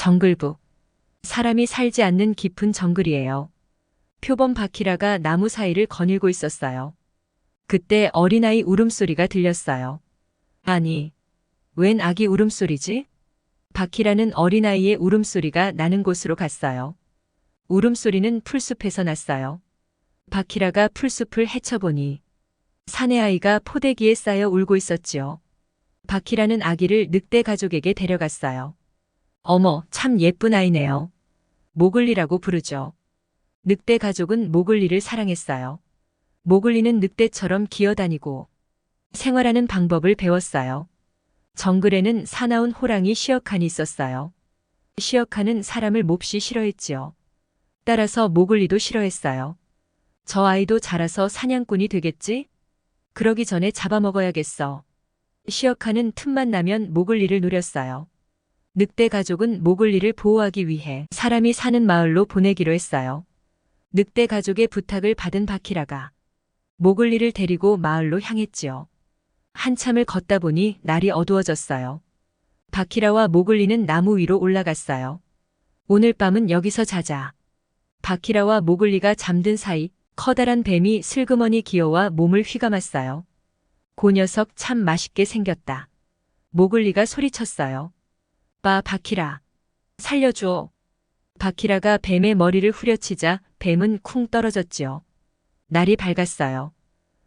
정글북. 사람이 살지 않는 깊은 정글이에요. 표범 바키라가 나무 사이를 거닐고 있었어요. 그때 어린아이 울음소리가 들렸어요. 아니, 웬 아기 울음소리지? 바키라는 어린아이의 울음소리가 나는 곳으로 갔어요. 울음소리는 풀숲에서 났어요. 바키라가 풀숲을 헤쳐보니 사내 아이가 포대기에 쌓여 울고 있었지요. 바키라는 아기를 늑대 가족에게 데려갔어요. 어머, 참 예쁜 아이네요. 모글리라고 부르죠. 늑대 가족은 모글리를 사랑했어요. 모글리는 늑대처럼 기어다니고 생활하는 방법을 배웠어요. 정글에는 사나운 호랑이 시어칸이 있었어요. 시어칸은 사람을 몹시 싫어했지요. 따라서 모글리도 싫어했어요. 저 아이도 자라서 사냥꾼이 되겠지? 그러기 전에 잡아먹어야겠어. 시어칸은 틈만 나면 모글리를 노렸어요. 늑대 가족은 모글리를 보호하기 위해 사람이 사는 마을로 보내기로 했어요. 늑대 가족의 부탁을 받은 바키라가 모글리를 데리고 마을로 향했지요. 한참을 걷다 보니 날이 어두워졌어요. 바키라와 모글리는 나무 위로 올라갔어요. 오늘 밤은 여기서 자자. 바키라와 모글리가 잠든 사이 커다란 뱀이 슬그머니 기어와 몸을 휘감았어요. 고 녀석 참 맛있게 생겼다. 모글리가 소리쳤어요. 빠 바키라. 살려줘. 바키라가 뱀의 머리를 후려치자 뱀은 쿵 떨어졌지요. 날이 밝았어요.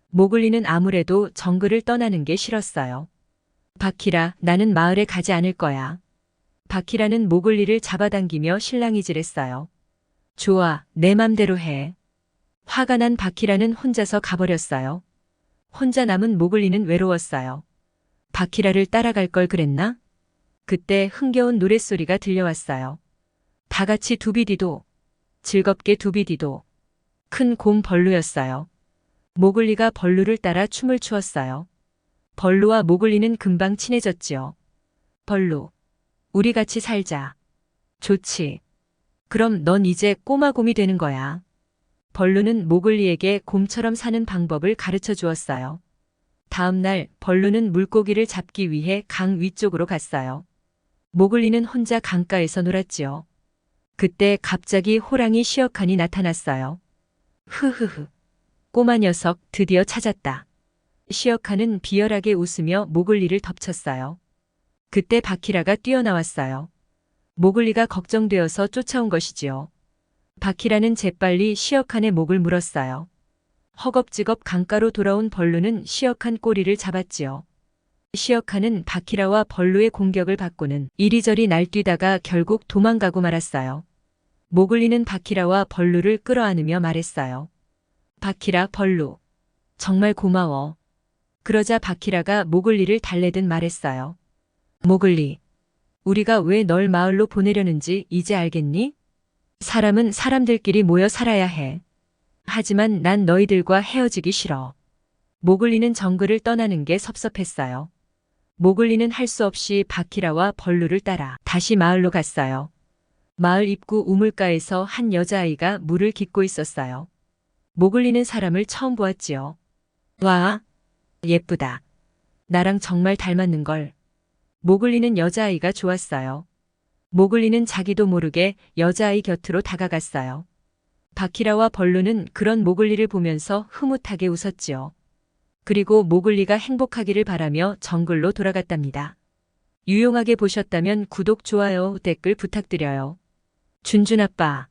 모글리는 아무래도 정글을 떠나는 게 싫었어요. 바키라, 나는 마을에 가지 않을 거야. 바키라는 모글리를 잡아당기며 실랑이질했어요. 좋아, 내 맘대로 해. 화가 난 바키라는 혼자서 가버렸어요. 혼자 남은 모글리는 외로웠어요. 바키라를 따라갈 걸 그랬나? 그때 흥겨운 노랫소리가 들려왔어요. 다 같이 두비디도, 즐겁게 두비디도. 큰 곰 벌루였어요. 모글리가 벌루를 따라 춤을 추었어요. 벌루와 모글리는 금방 친해졌지요. 벌루, 우리 같이 살자. 좋지. 그럼 넌 이제 꼬마곰이 되는 거야. 벌루는 모글리에게 곰처럼 사는 방법을 가르쳐 주었어요. 다음 날 벌루는 물고기를 잡기 위해 강 위쪽으로 갔어요. 모글리는 혼자 강가에서 놀았지요. 그때 갑자기 호랑이 시어칸이 나타났어요. 흐흐흐. 꼬마 녀석 드디어 찾았다. 시어칸은 비열하게 웃으며 모글리를 덮쳤어요. 그때 바키라가 뛰어나왔어요. 모글리가 걱정되어서 쫓아온 것이지요. 바키라는 재빨리 시어칸의 목을 물었어요. 허겁지겁 강가로 돌아온 벌루는 시어칸 꼬리를 잡았지요. 시어칸은 바키라와 벌루의 공격을 받고는 이리저리 날뛰다가 결국 도망가고 말았어요. 모글리는 바키라와 벌루를 끌어안으며 말했어요. 바키라, 벌루. 정말 고마워. 그러자 바키라가 모글리를 달래듯 말했어요. 모글리. 우리가 왜 널 마을로 보내려는지 이제 알겠니? 사람은 사람들끼리 모여 살아야 해. 하지만 난 너희들과 헤어지기 싫어. 모글리는 정글을 떠나는 게 섭섭했어요. 모글리는 할 수 없이 바키라와 벌루를 따라 다시 마을로 갔어요. 마을 입구 우물가에서 한 여자아이가 물을 깃고 있었어요. 모글리는 사람을 처음 보았지요. 와, 예쁘다. 나랑 정말 닮았는걸. 모글리는 여자아이가 좋았어요. 모글리는 자기도 모르게 여자아이 곁으로 다가갔어요. 바키라와 벌루는 그런 모글리를 보면서 흐뭇하게 웃었지요. 그리고 모글리가 행복하기를 바라며 정글로 돌아갔답니다. 유용하게 보셨다면 구독, 좋아요, 댓글 부탁드려요. 준준 아빠.